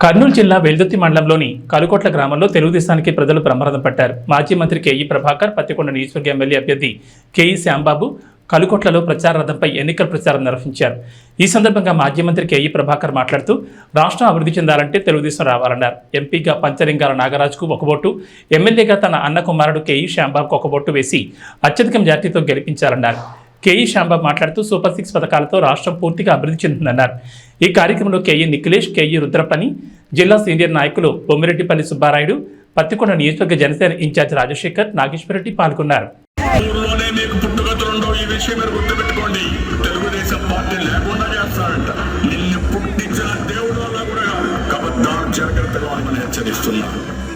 కర్నూలు జిల్లా వెల్దుర్తి మండలంలోని కలుకోట్ల గ్రామంలో తెలుగుదేశానికి ప్రజలు ప్రమాదం పట్టారు. మాజీ మంత్రి కేఈ ప్రభాకర్ పత్తికొండ నియోజకవర్గ ఎమ్మెల్యే అభ్యర్థి కేఈ శ్యాంబాబు కలుకోట్లలో ప్రచార రథంపై ఎన్నికల ప్రచారం నిర్వహించారు. ఈ సందర్భంగా మాజీ మంత్రి కేఈ ప్రభాకర్ మాట్లాడుతూ రాష్ట్రం అభివృద్ధి చెందాలంటే తెలుగుదేశం రావాలన్నారు. ఎంపీగా పంచలింగాల నాగరాజుకు ఒక ఓటు ఎమ్మెల్యేగా తన అన్న కుమారుడు కేఈ శ్యాంబాబుకు ఒక ఓటు వేసి అత్యధిక మెజార్టీతో గెలిపించారన్నారు కేఈ శాంబాబు మాట్లాడుతూ సూపర్ సిక్స్ పథకాలతో రాష్ట్రం పూర్తిగా అభివృద్ధి చెందుతుందన్నారు. ఈ కార్యక్రమంలో కేఈ నిఖిలేష్ కేఈ రుద్రపని జిల్లా సీనియర్ నాయకులు బొమ్మిరెడ్డిపల్లి సుబ్బారాయుడు పత్తికొండ నియోజకవర్గ జనసేన ఇన్ఛార్జ్ రాజశేఖర్ నాగేశ్వరరెడ్డి పాల్గొన్నారు. నిన్ను పుట్టించిన దేవుడు కూడా జాగ్రత్తగా ఉండమని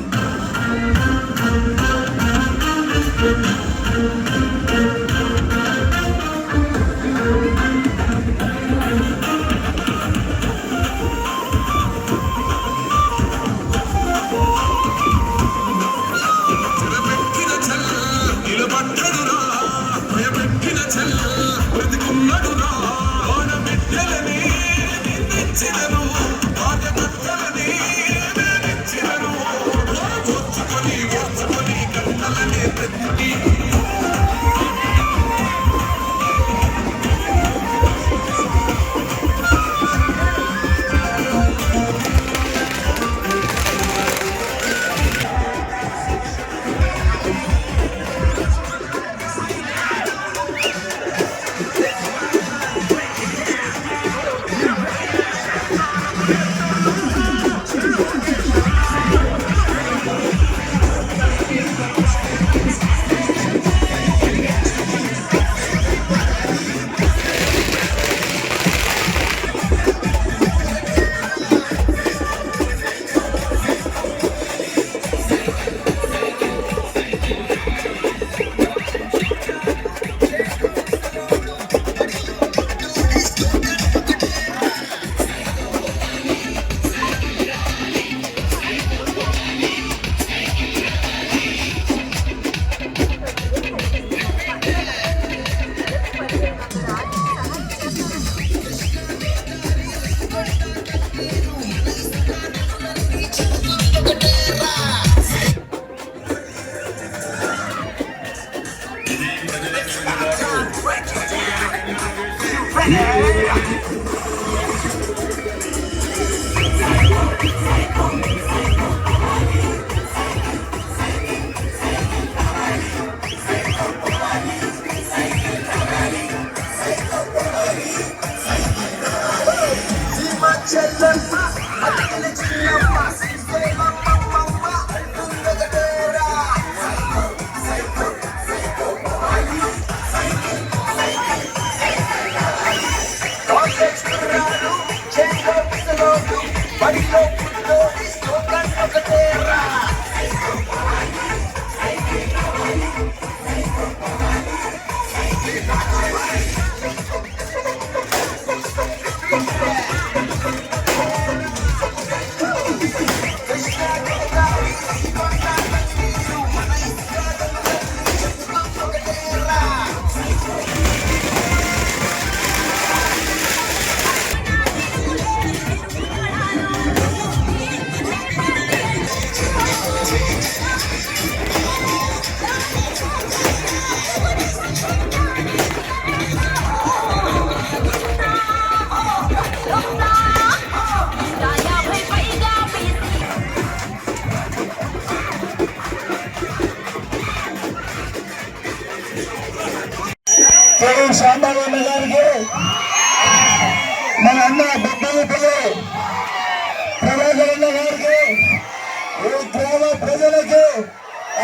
ప్రజలకు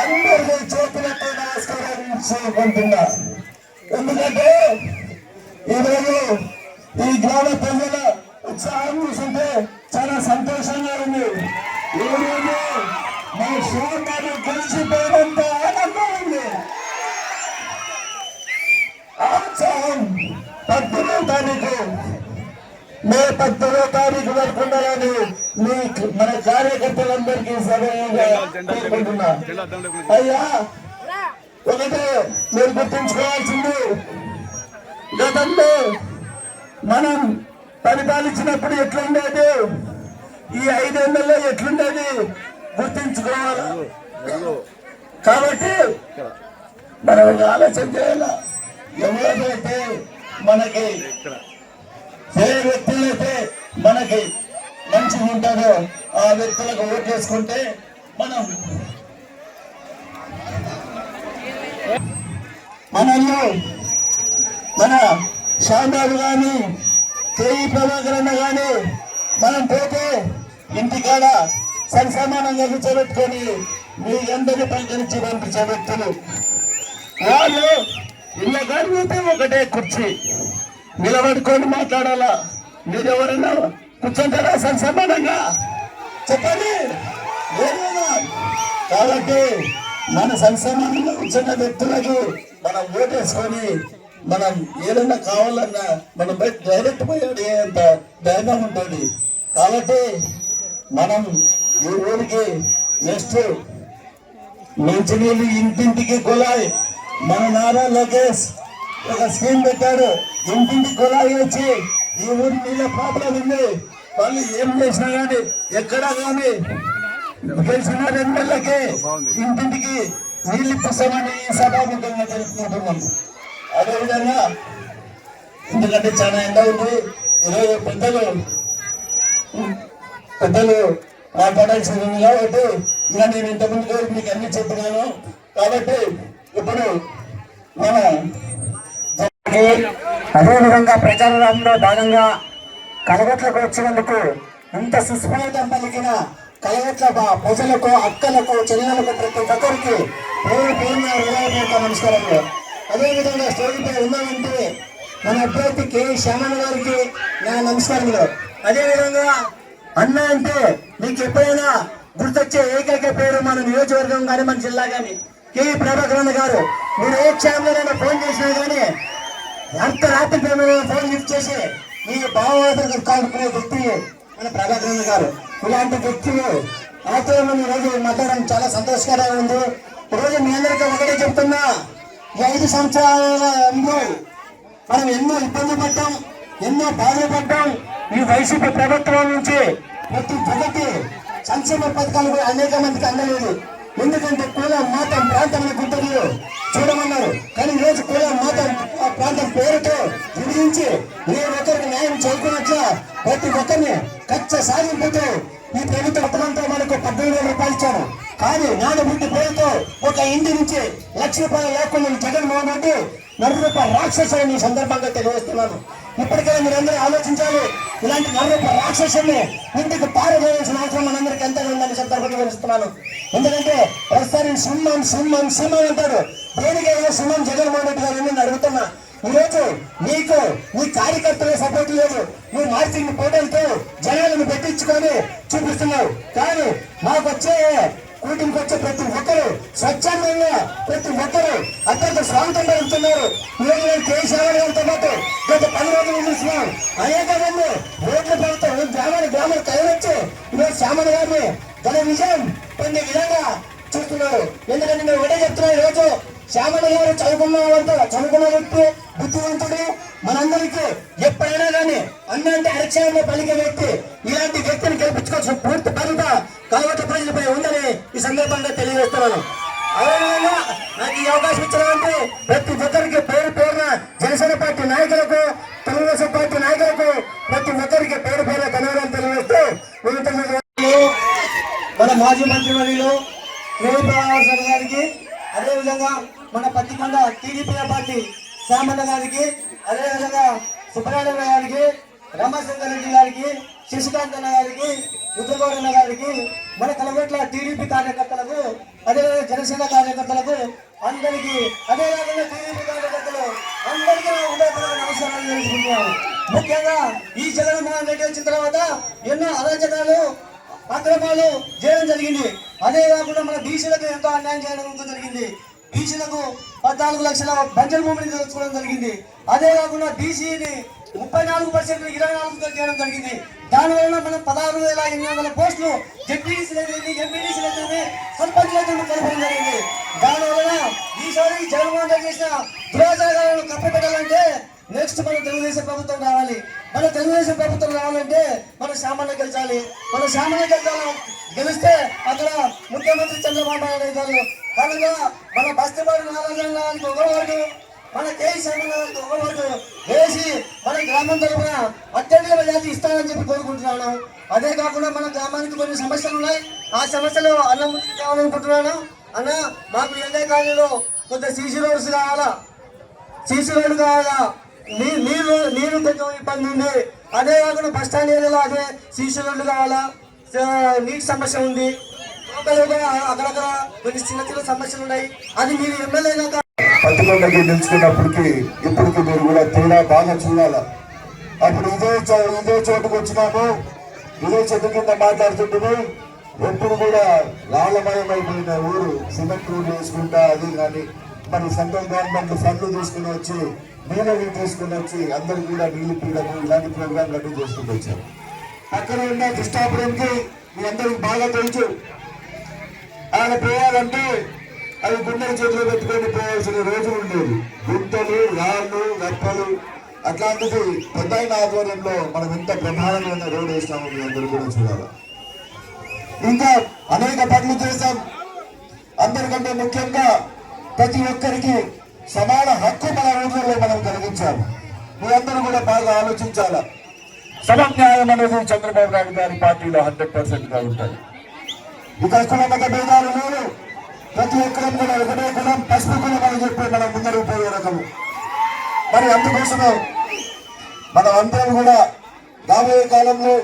అందరికీ చేతులతో నమస్కరించుకుంటున్నా ఎందుకంటే ఈరోజు ఈ గ్రామ ప్రజల ఉత్సాహం చూస్తుంటే చాలా సంతోషంగా ఉంది. ఈరోజు మా శ్యామాలు కలిసిపోయినంత ఆనందం ఉంది. ఆ ఉత్సాహం పద్దెనిమిది తారీఖు మే పద్దెనిమిదో తారీఖు వరకు ఉండాలని మీ మన కార్యకర్తలందరికీ కోరుకుంటున్నా. అయ్యా ఒకటే మీరు గుర్తుంచుకోవాల్సింది. గతంలో మనం పరిపాలించినప్పుడు ఎట్లా ఉండేది ఈ ఐదేళ్ళలో ఎట్లుండేది? గుర్తించుకోవాలి? కాబట్టి మనం ఆలోచన చేయాల? ఎవరైతే మనకి ఏ వ్యక్తులైతే మనకి మంచిగా ఉంటారో ఆ వ్యక్తులకు ఓటేసుకుంటే మనం మనల్ని మన శ్యామరాజు కానీ కేఈ ప్రభాకర్ అన్న కానీ మనం పోతే ఇంటికాడ సంసమానంగా కూర్చోబెట్టుకొని మీ అందరి పలకరించి పంపించే వ్యక్తులు. వాళ్ళు ఇళ్ళ కాడి పోతే ఒకటే కుర్చీ. నిలబడుకొని మాట్లాడాలా? మీరు ఎవరైనా కూర్చుంటారా సంసమానంగా చెప్పండి. కాబట్టి మన సంక్షేమంలో కూర్చున్న వ్యక్తులకు మనం ఓటేసుకొని మనం ఏదైనా కావాలన్నా మనం బయట డైరెక్ట్ పోయాడు అంత ధైర్యం ఉంటుంది. కాబట్టి మనం ఈ ఊరికి నెక్స్ట్ మంచినీళ్ళు ఇంటింటికి కులాయి మన నారా లోకేష్ ఒక స్కీమ్ పెట్టాడు. ఇంటింటి కులాయి వచ్చి ఈ ఊరి నీళ్ళ ప్రాబ్లం ఉంది. వాళ్ళు ఏం చేసినా కానీ ఎక్కడా కానీ గెలిచిన రెండేళ్ళకి ఇంటింటికి నీళ్ళు ఇప్పిస్తామని ఈ సభాముఖంగా తెలుపుకుంటున్నాం అదేవిధంగా ఎందుకంటే చాలా ఎండ ఉంది. ఈరోజు పెద్దలు పెద్దలు మాట్లాడాల్సింది ఉంది కాబట్టి ఇలా నేను ఇంతకుముందు మీకు అన్ని చెప్తున్నాను కాబట్టి ఇప్పుడు మన అదేవిధంగా ప్రచారంలో భాగంగా కలగట్లకు వచ్చినందుకు ఇంత సుస్ఫలితం పలికిన కలగట్ల బా- ప్రజలకు అక్కలకు చెల్లెలకు ప్రతి ఒక్కరికి పేరు పేరున హృదయపూర్వక నమస్కారాలు అదేవిధంగా స్టేజ్ పై ఉన్నామంటే మన అభ్యర్థి కె. శ్యామన్ గారికి నా నమస్కారములు. అదేవిధంగా అన్న అంటే మీకు ఎప్పుడైనా గుర్తొచ్చే ఏకైక పేరు మన నియోజకవర్గం కానీ మన జిల్లా కానీ కె. ప్రభాకరణ గారు. మీరు ఏ క్షేమంలో ఫోన్ చేసినా కానీ అర్ధరాత్రి ప్రేమ ఫోన్ లిఫ్ట్ చేసి మీ భావోదరకు కాదుకునే వ్యక్తి మన ప్రభాకరణ గారు. ఇలాంటి వ్యక్తులు అయితే మనం ఈరోజు మాట్లాడడం చాలా సంతోషకరంగా ఉంది. ఈరోజు మీ అందరికీ ఒకటే చెప్తున్నా ఈ ఐదు సంవత్సరాల మనం ఎన్నో ఇబ్బంది పడ్డాం ఎన్నో బాధలు పడ్డాం. ఈ వైసీపీ ప్రభుత్వం నుంచి ప్రతి ప్రగతి సంక్షేమ పథకాలు కూడా అనేక మందికి అందలేదు. ఎందుకంటే కులం మాతం ప్రాంతం గుంటూరులో చూడమన్నారు. కానీ ఈరోజు రోజు కులం మాతం ఆ ప్రాంతం పేరుతో విధించి ఏ ఒక్కరికి న్యాయం చేయకున్నట్ల ప్రతి ఒక్కరిని కచ్చ సాధింపుతూ ఈ ప్రభుత్వ పథకంతో మనకు పద్దెనిమిది వేల రూపాయలు ఇచ్చారు. కానీ నాడు పేరుతో ఒక ఇంటి నుంచి లక్ష రూపాయల లేకుండా జగన్మోహన్ రెడ్డి నరు రూపాయల రాక్షసుని ఈ సందర్భంగా తెలియజేస్తున్నాను. ఇప్పటికైనా మీరందరూ ఆలోచించాలి ఇలాంటి నరరూప రాక్షసుని ఇంటికి పారవేయాల్సిన అవసరం మనందరికీ ఎంత ఉందని సందర్భంగా తెలుస్తున్నాను ఎందుకంటే ప్రస్తుతాన్ని సింహం సింహం సింహం అంటాడు. దేనికైనా సింహం జగన్మోహన్ రెడ్డి గారు నేను అడుగుతున్నా. ఈరోజు నీకు నీ కార్యకర్తల సపోర్ట్ లేదు నువ్వు మార్చింగ్ పోటీలతో జనాలను పెట్టించుకొని చూపిస్తున్నావు కానీ మాకు వచ్చే కూటికి వచ్చే ప్రతి ఒక్కరు స్వచ్ఛందంగా ప్రతి ఒక్కరు అత్యంత స్వాగతంగా వెళ్తున్నారు ఈరోజు నేను కేసీఆర్ గారితో పాటు గత పది రోజులు చూస్తున్నాం. అనేక మంది రోడ్ల ప్రభుత్వం గ్రామాన్ని గ్రామాలు కలవచ్చి ఈరోజు శ్యామల గారిని ఘన విజయం పొందే విధంగా చూస్తున్నారు. ఎందుకంటే నేను ఒకటే చెప్తున్నా ఈరోజు శ్యామల గారు చదువుకున్న వాళ్ళతో చదువుకున్న వ్యక్తి బుద్ధివంతుడు మనందరికీ ఎప్పుడైనా కానీ అన్నంటే అరక్షణంలో పలికే వ్యక్తి ఇలాంటి వ్యక్తిని గెలిపించుకోవచ్చు పూర్తి బాధ్యత కలవట ప్రజలపై ఉందని ఈ సందర్భంగా తెలియజేస్తున్నాను. అదేవిధంగా నాకు ఈ అవకాశం ఇచ్చినటువంటి ప్రతి ఒక్కరికి పేరు పేరున జనసేన పార్టీ నాయకులకు తెలుగుదేశం పార్టీ నాయకులకు ప్రతి ఒక్కరికి పేరు పేరున ధన్యవాదాలు తెలియజేస్తూ మన మాజీ మంత్రివర్యులు శ్రీనివాసరావు గారికి అదేవిధంగా మన పత్తికొండ టీడీపీ పార్టీ శ్యామన్న గారికి అదేవిధంగా సుబ్రహ్మణ్య గారికి రమశంకర్ రెడ్డి గారికి శశికాంత్ అన్న గారికి రుద్రగౌడన్న గారికి మన కలగట్ల టీడీపీ కార్యకర్తలకు అదేవిధంగా జనసేన కార్యకర్తలకు అందరికీ అదేవిధంగా టీడీపీ కార్యకర్తలు అందరికీ నా నమస్కారాలు తెలుసుకుంటున్నాను ముఖ్యంగా ఈ జగన్మోహన్ రెడ్డి వచ్చిన తర్వాత ఎన్నో అరాచకాలు అక్రమాలు చేయడం జరిగింది. అదే కాకుండా మన బీసీలకు ఎంతో అన్యాయం చేయడం జరిగింది. బీసీలకు పద్నాలుగు లక్షల బంజర్ భూమిని తెచ్చుకోవడం జరిగింది. అదే కాకుండా బీసీని ముప్పై నాలుగు పర్సెంట్ ఇరవై నాలుగుతో చేయడం జరిగింది. దానివల్ల మనం పదహారు వేల ఎనిమిది వందల పోస్టులు జెడ్పీసీలు అయితే ఎంపీడీసీలు అయితే సర్పంచ్లు అయితే కలపడం జరిగింది. దానివల్ల ఈసారి జగన్మోహన్ రెడ్డి చేసిన దురాచారాలను కప్పిపెట్టాలంటే నెక్స్ట్ మన తెలుగుదేశం ప్రభుత్వం రావాలి. మన తెలుగుదేశం ప్రభుత్వం రావాలంటే మన సామాన్య గెలిచాలి మన సామాన్య గెలిచాలి గెలిస్తే అక్కడ ముఖ్యమంత్రి చంద్రబాబు నాయుడు అవుతారు కనుక మన బస్తీవాడి నారాయణ గారికి ఒక ఓటు మన కేసీ గారికి ఒక ఓటు వేసి మన గ్రామం తరఫున అత్యధిక మెజార్టీ ఇస్తానని చెప్పి కోరుకుంటున్నాను. అదే కాకుండా మన గ్రామానికి కొన్ని సమస్యలు ఉన్నాయి. ఆ సమస్యలు అన్నం కావాలనుకుంటున్నాను అన్న మాకు ఎండే కాలంలో కొంత సీసీ రోడ్స్ కావాలా? సీసీ రోడ్డు కావాలా? నీ- నీరు నీరు కొంచెం ఇబ్బంది ఉంది అదే కాకుండా బస్ స్టాండ్ ఏరియాలో అదే సీసీ రోడ్డు కావాలా? నీటి సమస్య ఉంది. అక్కడక్కడ కొన్ని చిన్న చిన్న సమస్యలు ఉన్నాయి అది మీరు ఎమ్మెల్యేగా పట్టుకొండకి నిలుచుకున్నప్పటికి ఇప్పటికి మీరు కూడా తేడా బాగా చూడాలి? అప్పుడు ఇదే చో- ఇదే చోటుకు వచ్చినాము. ఇదే చెట్టు కింద మాట్లాడుతుంటే ఎప్పుడు కూడా రాళ్ళమయమైపోయిన ఊరు సిమెంట్ రోడ్లు వేసుకుంటా అది కానీ మరి సెంట్రల్ గవర్నమెంట్ ఫండ్లు తీసుకుని వచ్చి నీళ్ళని తీసుకుని వచ్చి అందరికీ కూడా నీళ్ళు పీడము ఇలాంటి ప్రోగ్రాం అన్ని చేసుకుంటూ వచ్చారు అక్కడ ఉన్న కృష్ణాపురంకి మీ అందరికి బాగా తెలుసు. ఆయన పోవాలంటే అవి గుండెల చేతిలో పెట్టుకొని పోవాల్సిన రోజు ఉండేది. గుంతలు రాళ్ళు రెప్పలు అట్లాంటిది పెద్ద ఆధ్వర్యంలో మనం ఎంత ప్రధానమైన రోడ్డు వేస్తామో మీ అందరూ కూడా చూడాలి. ఇంకా అనేక పనులు చేశాం. అందరికంటే ముఖ్యంగా ప్రతి ఒక్కరికి సమాన హక్కు మన రోజుల్లో మనం కలిగించాము మీ అందరూ కూడా బాగా ఆలోచించాలా? సమన్యాయం అనేది చంద్రబాబు నాయుడు గారి పార్టీలో హండ్రెడ్ పర్సెంట్గా ఉంటుంది ఇక్కడ కులమత భేదాలు లేవు ప్రతి ఒక్కరం కూడా ఒకటే కులం పసుపు కులం అని చెప్పి మనం ముందరకు పోయే రకము. మరి అందుకోసమే మనం అందరం కూడా రాబోయే కాలంలో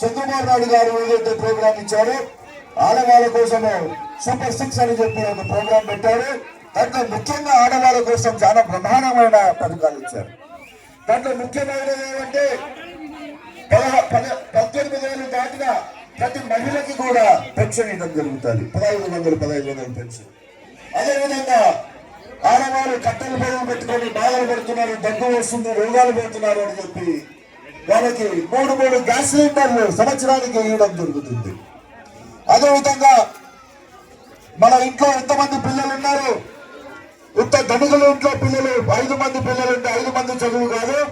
చంద్రబాబు నాయుడు గారు ఏదైతే ప్రోగ్రాం ఇచ్చారో ఆడవాళ్ళ కోసము సూపర్ సిక్స్ అని చెప్పి ఒక ప్రోగ్రాం పెట్టారు. దాంట్లో ముఖ్యంగా ఆడవాళ్ళ కోసం చాలా ప్రధానమైన పథకాలు ఇచ్చారు. దాంట్లో ముఖ్యమైనది ఏమంటే పద- పద్దెనిమిది వేలు దాటిన ప్రతి మహిళకి కూడా పెన్షన్ ఇవ్వడం జరుగుతుంది. పదహైదు వందలు పదహైదు వందలు పెన్షన్. అదేవిధంగా ఆడవాళ్ళు కట్టెలు పొడవు పెట్టుకొని బాధలు పెడుతున్నారు దగ్గు వస్తుంది రోగాలు పెడుతున్నారు అని చెప్పి వాళ్ళకి మూడు మూడు గ్యాస్ సిలిండర్లు సంవత్సరానికి ఇవ్వడం జరుగుతుంది. అదేవిధంగా మన ఇంట్లో ఎంతమంది పిల్లలు ఉన్నారు? ఇంత ధనికుల ఇంట్లో పిల్లలు ఐదు మంది పిల్లలు ఉంటే ఐదు మంది చదువు కాదు.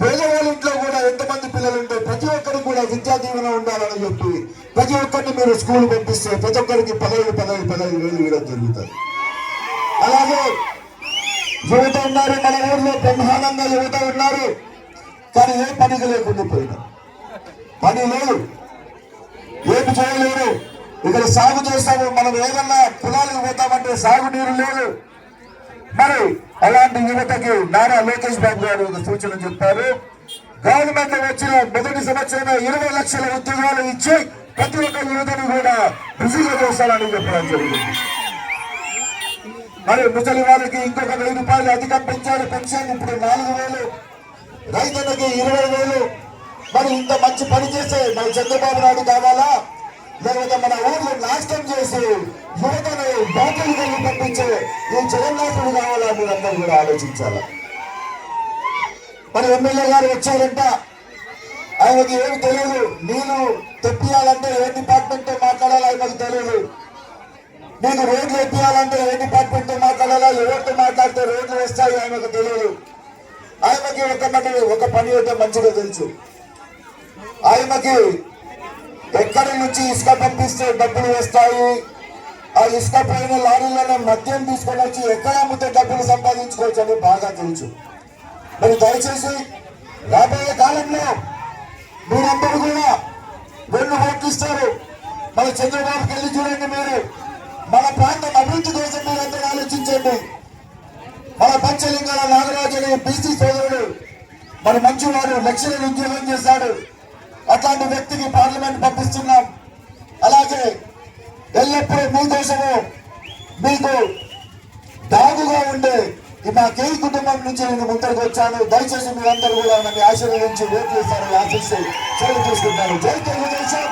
పేదవాళ్ళ ఇంట్లో కూడా ఎంతమంది పిల్లలు ఉంటే ప్రతి ఒక్కరికి కూడా విద్యా దీవెన ఉండాలని చెప్పి ప్రతి ఒక్కరిని మీరు స్కూల్ పంపిస్తే ప్రతి ఒక్కరికి పదహైదు పదహైదు పదహైదు వేలు ఇవ్వడం జరుగుతుంది. అలాగే యువత ఉన్నారు మన ఊర్లో బ్రహ్మాండంగా యువత ఉన్నారు. కానీ ఏ పనికి లేకుండా పోయినా పని లేదు. ఏమి చేయలేరు. ఇక్కడ సాగు చేస్తాము మనం ఏదన్నా పొలాలకు పోతామంటే సాగునీరు లేదు. మరి అలాంటి యువతకి నారా లోకేష్ బాబు గారు ఒక సూచన చెప్పారు. గవర్నమెంట్ వచ్చిన మొదటి సంవత్సరం ఇరవై లక్షల ఉద్యోగాలు ఇచ్చి ప్రతి ఒక్క యువతని కూడా బిజీగా చేస్తారని చెప్పడం జరిగింది. మరి ముసలి వారికి ఇంకొక వెయ్యి రూపాయలు అధికం పెంచారు పెన్షన్ ఇప్పుడు నాలుగు వేలు రైతులకి ఇరవై వేలు. మరి ఇంత మంచి పని చేస్తే మన చంద్రబాబు నాయుడు కావాలా? తర్వాత మన ఊర్లో నాశనం చేసి యువతను బాటలు కలిగి పంపించే ఈ జగన్నాథుడు కావాలా మీరందరూ కూడా ఆలోచించాలి? మరి ఎమ్మెల్యే గారు వచ్చారంట. ఆయనకి ఏమి తెలియదు. నేను తెప్పియాలంటే ఏ డిపార్ట్మెంట్తో ఆయనకు తెలియదు. నీకు రోడ్లు ఎప్పియాలంటే ఏ డిపార్ట్మెంట్ మాట్లాడాలా ఎవరితో మాట్లాడితే రోడ్లు వేస్తాయి ఆయనకు తెలియదు. ఆయనకి ఒక పని ఒక పని అయితే మంచిగా తెలుసు. ఆయనకి ఎక్కడి నుంచి ఇసుక పంపిస్తే డబ్బులు వస్తాయి? ఆ ఇసుక పోయిన లారీలలో మద్యం తీసుకొని వచ్చి ఎక్కడ అమ్మితే డబ్బులు సంపాదించుకోవచ్చు అని బాగా తెలుసు. మరి దయచేసి రాబోయే కాలంలో మీరందరూ కూడా రెండు ఓట్లు మన చంద్రబాబుకి వెళ్ళి చూడండి మీరు. మన ప్రాంతం అభివృద్ధి కోసం మీరందరూ ఆలోచించండి. మన పంచలింగాల నాగరాజు అనే బీసీ సోదరుడు మరి మంచివాడు లక్షలను ఉద్యోగం చేశాడు. అట్లాంటి వ్యక్తికి పార్లమెంట్ పంపిస్తున్నాం. అలాగే ఎల్లప్పుడూ మీకోసము మీకు దాగుగా ఉండే ఈ మా కే కుటుంబం నుంచి నేను ముందరకు వచ్చాను. దయచేసి మీరందరూ కూడా నన్ను ఆశీర్వదించి ఓట్లు ఇస్తారని ఆశిస్తే చోటు తీసుకుంటాను. జై తెలుగుదేశం!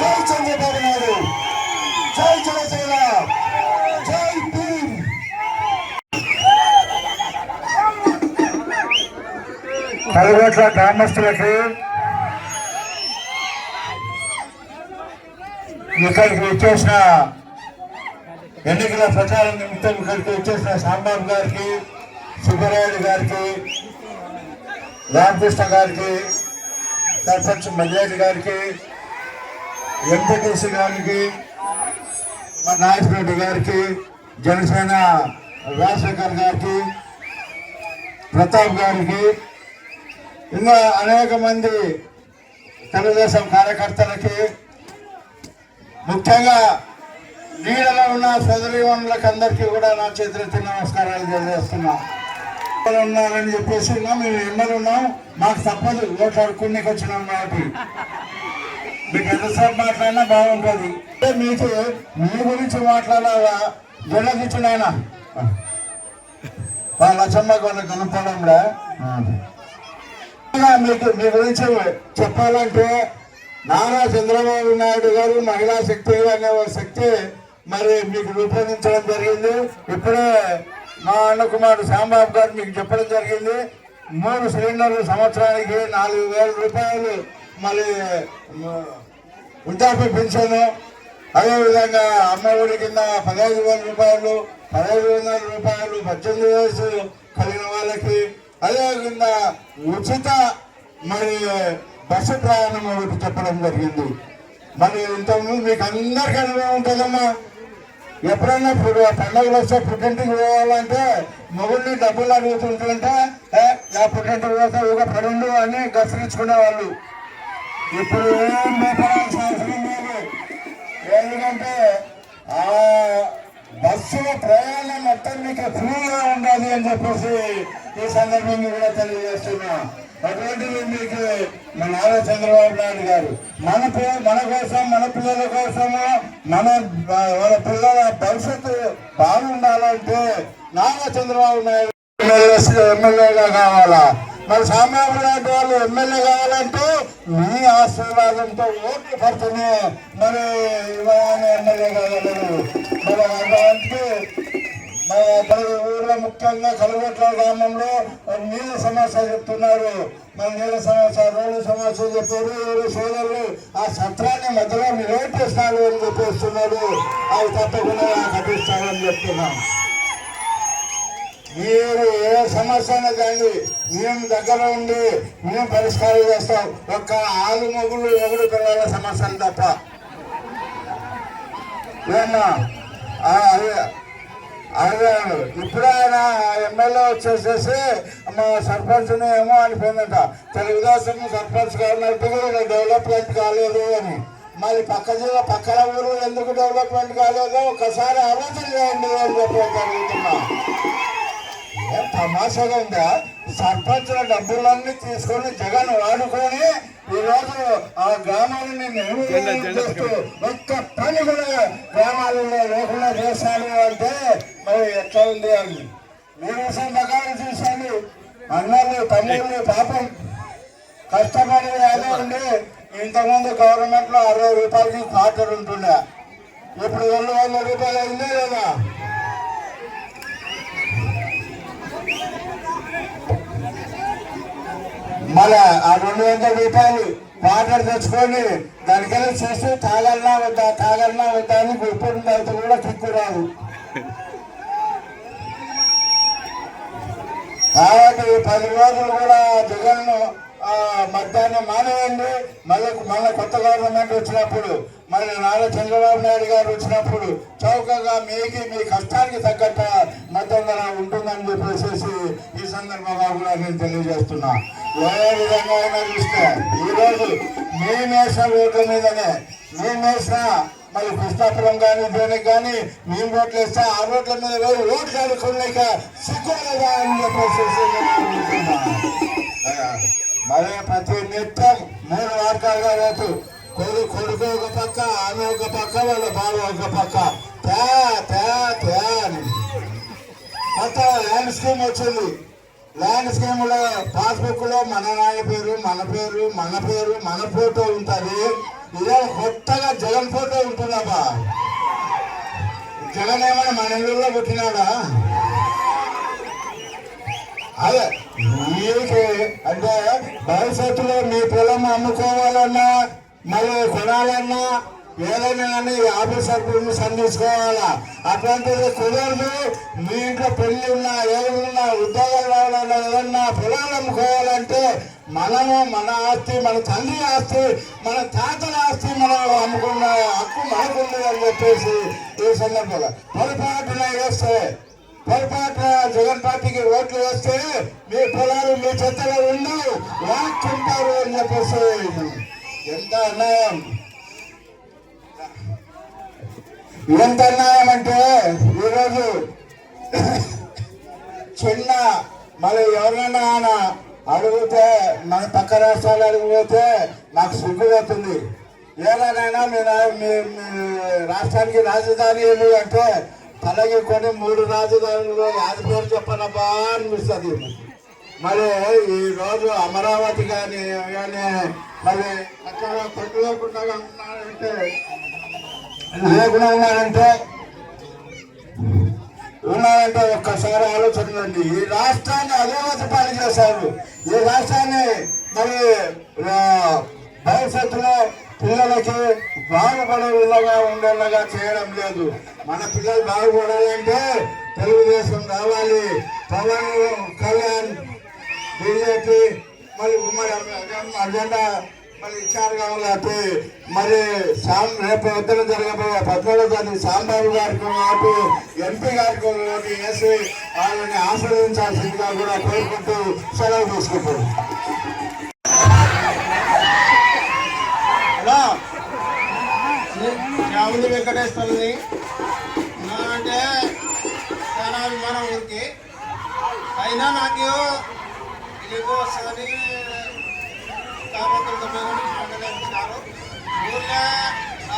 జై చంద్రబాబు నాయుడు! జై జనసేన! జై భీమ్! కలగట్ల గ్రామస్తులకి ఇక్కడికి వచ్చేసిన ఎన్నికల ప్రచారం నిమిత్తం ఇక్కడికి వచ్చేసిన సాంబాబు గారికి సుబ్బరాయుడు గారికి రామకృష్ణ గారికి సర్పంచ్ మల్లేటి గారికి ఎంపీటీసీ గారికి మా గారికి జనసేన రాజశేఖర్ గారికి ప్రతాప్ గారికి ఇంకా అనేక మంది తెలుగుదేశం కార్యకర్తలకి ముఖ్యంగా నీడలో ఉన్న సోదరివనులకు అందరికీ కూడా నా చేతులెత్తి నమస్కారాలు తెలియజేస్తున్నా. ఉన్నారని చెప్పేసి ఉన్నాం మేము ఎమ్మెల్యే ఉన్నాం. మాకు తప్పదు ఓట్లు అడుక్కునేకి వచ్చినాం కాబట్టి. మీకు ఎంతసేపు మాట్లాడినా బాగుంటుంది. అంటే మీకు మీ గురించి మాట్లాడాలా? జనకిచ్చిన ఆయన వాళ్ళ లచ్చమ్మ వాళ్ళ కనపడంలా? ఇంకా మీకు మీ గురించి చెప్పాలంటే నారా చంద్రబాబు నాయుడు గారు మహిళా శక్తి అనే ఒక శక్తి మరి మీకు రూపొందించడం జరిగింది. ఇప్పుడే మా అన్న కుమారుడు శ్యాంబాబు గారు మీకు చెప్పడం జరిగింది. మూడు సిలిండర్లు సంవత్సరానికి నాలుగు వేల రూపాయలు మళ్ళీ వృద్ధాప్య పెన్షన్ అదేవిధంగా అమ్మఒడి కింద పదహైదు వేల రూపాయలు పదహైదు వందల రూపాయలు పద్దెనిమిది వయసు కలిగిన వాళ్ళకి. అదేవిధంగా ఉచిత మరి బస్సు ప్రయాణం ఒకటి చెప్పడం జరిగింది. మరి ఇంతకుముందు మీకు అందరికీ అనుభవం ఉంటుందమ్మా. ఎప్పుడైనా ఇప్పుడు పండుగలు వస్తే పుట్టింటికి పోవాలంటే మొగుడిని డబ్బులు అడుగుతుంటుంటే "ఏ, ఆ పుట్టింటికి పోతే ఒక పడుండు అని గసరించుకునేవాళ్ళు ఇప్పుడు ఏం భయపడాల్సిన అవసరం లేదు. ఎందుకంటే ఆ బస్సులో ప్రయాణం మొత్తం మీకు ఫ్రీగా ఉండాలి అని చెప్పేసి ఈ సందర్భంగా కూడా తెలియజేస్తున్నా. అటువంటిది మీకు మన నారా చంద్రబాబు నాయుడు గారు మన మన కోసం మన పిల్లల కోసము మన మన పిల్లల భవిష్యత్తు బాగుండాలంటే నారా చంద్రబాబు నాయుడు ఎమ్మెల్యేగా కావాలా? మరి సామ్యాబు లాంటి వాళ్ళు ఎమ్మెల్యే కావాలంటే మీ ఆశీర్వాదంతో ఓట్లు పడుతూనే మరి ఇవాళ ఎమ్మెల్యే కాగలరు. మరి అలాంటి మన మన ఊర్లో ముఖ్యంగా కలుగొట్ల గ్రామంలో నీళ్ళ సమస్య చెప్తున్నారు. మన నీళ్ళ సమస్య రోడ్డు సమస్య చెప్పారు ఎవరు సోదరులు ఆ సత్రాన్ని మధ్యలో నిలబెట్టేస్తారు అని చెప్పేస్తున్నారు. అవి తప్పకుండా కట్టిస్తారని చెప్తున్నాం. మీరు ఏ సమస్య అయినా కానీ మేము దగ్గర ఉండి మేము పరిష్కారం చేస్తాం. ఒక్క ఆలు మొగులు ఎగుడు పిల్లల సమస్యలు తప్ప. ఏమన్నా? ఆ, అదే ఆయన ఎమ్మెల్యే వచ్చేసేసి మా సర్పంచ్ని ఏమో అనిపోయిందట. తెలుగుదేశం సర్పంచ్ కావాలంటే కూడా డెవలప్మెంట్ కాలేదు అని. మరి పక్క జిల్లా పక్కన ఊరు ఎందుకు డెవలప్మెంట్ కాలేదో ఒకసారి ఆలోచన చేయండి అని చెప్పి జరుగుతున్నా ఏం తమాషాగా ఉందా? సర్పంచుల డబ్బులన్నీ తీసుకొని జగన్ వాడుకొని ఈ రోజు ఆ గ్రామాలని చేస్తూ ఒక్క పని కూడా గ్రామాలలో లేకుండా చేశాను అంటే మరి ఎట్లా ఉంది అని? మీరు ప్రకారం చూశాను అన్నలు తమ్ముళ్ళు పాపం కష్టపడి అదే ఉండి ఇంతకుముందు గవర్నమెంట్లో అరవై రూపాయలకి క్వార్టర్ ఉంటుండే. ఇప్పుడు రెండు వందల రూపాయలు అయిందే లేదా మళ్ళీ ఆ రెండు వందల రూపాయలు వాటర్ తెచ్చుకొని దానికెళ్ళి చేస్తే తాగలనా వద్దా తాగలనా వద్దా అని ఇప్పుడు తర్వాత కూడా తిక్కు రాదు. కాబట్టి పది రోజులు కూడా జగన్ను మద్దాన్ని మధ్యాహ్నం మానేయండి మళ్ళీ మళ్ళీ కొత్త గవర్నమెంట్ వచ్చినప్పుడు మళ్ళీ నారా చంద్రబాబు నాయుడు గారు వచ్చినప్పుడు చౌకగా మీకు మీ కష్టానికి తగ్గట్ట మధ్యంగా ఉంటుందని చెప్పేసి ఈ సందర్భంగా కూడా నేను తెలియజేస్తున్నా ఏ విధంగా అయినా చూస్తే ఈరోజు మేమేసిన ఓట్ల మీదనే మేమేసిన మళ్ళీ కృష్ణాపురం కానీ దేనికి కానీ మేము ఓట్లు వేస్తే ఆ రోడ్ల మీద పోయి ఓట్లు ఆడుకోలేక సిగ్గులేదా అని చెప్పేసి నేను అడుగుతున్నా. మరి ప్రతి నిత్యం మూడు వర్గాలుగా రేపు కొడు కొడుకు ఒక పక్క ఆమె ఒక పక్క వాళ్ళ బావ ఒక పక్క. తే తే తే అని. కొత్త ల్యాండ్ స్కీమ్ వచ్చింది. ల్యాండ్ స్కీమ్లో పాస్బుక్లో మన నాయ పేరు మన పేరు మన పేరు మన ఫోటో ఉంటుంది. ఇదే కొత్తగా జగన్ ఫోటో ఉంటుందబ్బా. జగన్ ఏమైనా మన ఇళ్ళల్లో పుట్టినాడా అదే మీకు అంటే భవిష్యత్తులో మీ పొలం అమ్ముకోవాలన్నా మళ్ళీ కొనాలన్నా ఏదైనా కానీ ఆఫీసర్ పర్మిషన్ తీసుకోవాలా అట్లాంటిది కుదరదు మీ ఇంట్లో పెళ్ళి ఉన్నా ఏదైనా ఉద్యోగాలు రావాలన్నా ఏదన్నా పొలాలు అమ్ముకోవాలంటే మనము మన ఆస్తి మన తండ్రి ఆస్తి మన తాతల ఆస్తి మనం అమ్ముకున్న హక్కు మనకుంది అని చెప్పేసి ఈ సందర్భంలో పొరపాటున వేస్తే పొరపాటు జగన్ పార్టీకి ఓట్లు వేస్తే మీ పొలాలు మీ చెత్తలో ఉండి వాచుంటారు అని చెప్పేసి ఎంత అన్యాయం? ఎంత అన్యాయం అంటే ఈరోజు చిన్న మరి ఎవరైనా ఆయన అడిగితే మన పక్క రాష్ట్రాలు అడిగిపోతే నాకు సిగ్గు పోతుంది ఏదైనా మీ నా- మీ రాష్ట్రానికి రాజధాని ఏమి అంటే అలాగే కొన్ని మూడు రాజధానులు యాది పేరు చెప్పనబ్బా అనిపిస్తుంది. మరి ఈ రోజు అమరావతి కానీ కానీ మరి అక్కడ పట్టుకోకుండా ఉన్నారంటే లేకుండా ఉన్నారంటే ఉన్నాయంటే ఒక్కసారి ఆలోచించండి. ఈ రాష్ట్రాన్ని అధోగతి పాలు చేశారు. ఈ రాష్ట్రాన్ని మరి భవిష్యత్తులో పిల్లలకి బాగుపడే విధంగా ఉండేలాగా చేయడం లేదు. మన పిల్లలు బాగుపడాలంటే తెలుగుదేశం రావాలి. పవన్ కళ్యాణ్ బీజేపీ మరి ఉమ్మడి అజెండా మరి ఇచ్చారు కాబట్టి మరి సాం రేపు ఉత్తరం జరగబోయే పద్నాలుగు తారీఖు సాంబాబు గారికి ఓటు ఎంపీ గారికి వేసి వాళ్ళని ఆస్వాదించాల్సిందిగా కూడా కోరుకుంటూ సెలవు తీసుకుంటారు రాముడి వెంకటేశ్వరుని. నా అంటే చాలా అభిమానం ఊరికి అయినా నాకు ఇల్లు వస్తుందని కాకపోతే ఇచ్చినారు ఊళ్ళో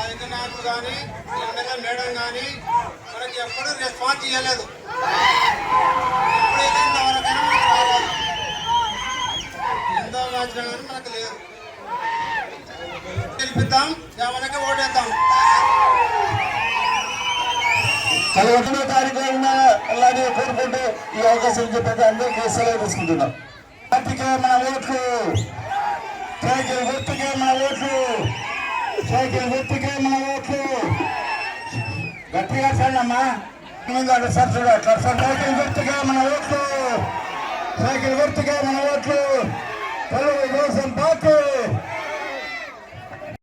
అయితే నాకు కానీ ఎమ్మెల్యే మేడం కానీ మనకి ఎప్పుడూ రెస్పాన్స్ చేయలేదు ఎప్పుడైతే ఇంతవరకైనా మనకు రాలేదు ఎంత మార్చినా కానీ మనకు లేదు. గెలిపిద్దాం జగన్కి ఓటేద్దాం. పదకొండవ తారీఖు అలాగే కోరుకుంటూ ఈ అవకాశం చెప్పేది అందరికీ సెలవు తీసుకుంటున్నాం. పార్టీకే మన ఓట్లు. సైకిల్ గుర్తుకే మన ఓట్లు. సైకిల్ గుర్తుకే మన ఓట్లు. గట్టిగా చల్లమ్మా ముందు అటు సార్ చూడు అట్లా సార్ సైకిల్ గుర్తుకే మన ఓట్లు. సైకిల్ గుర్తుకే మన ఓట్లు. తెలుగు తెలుగుదేశం పార్టీ.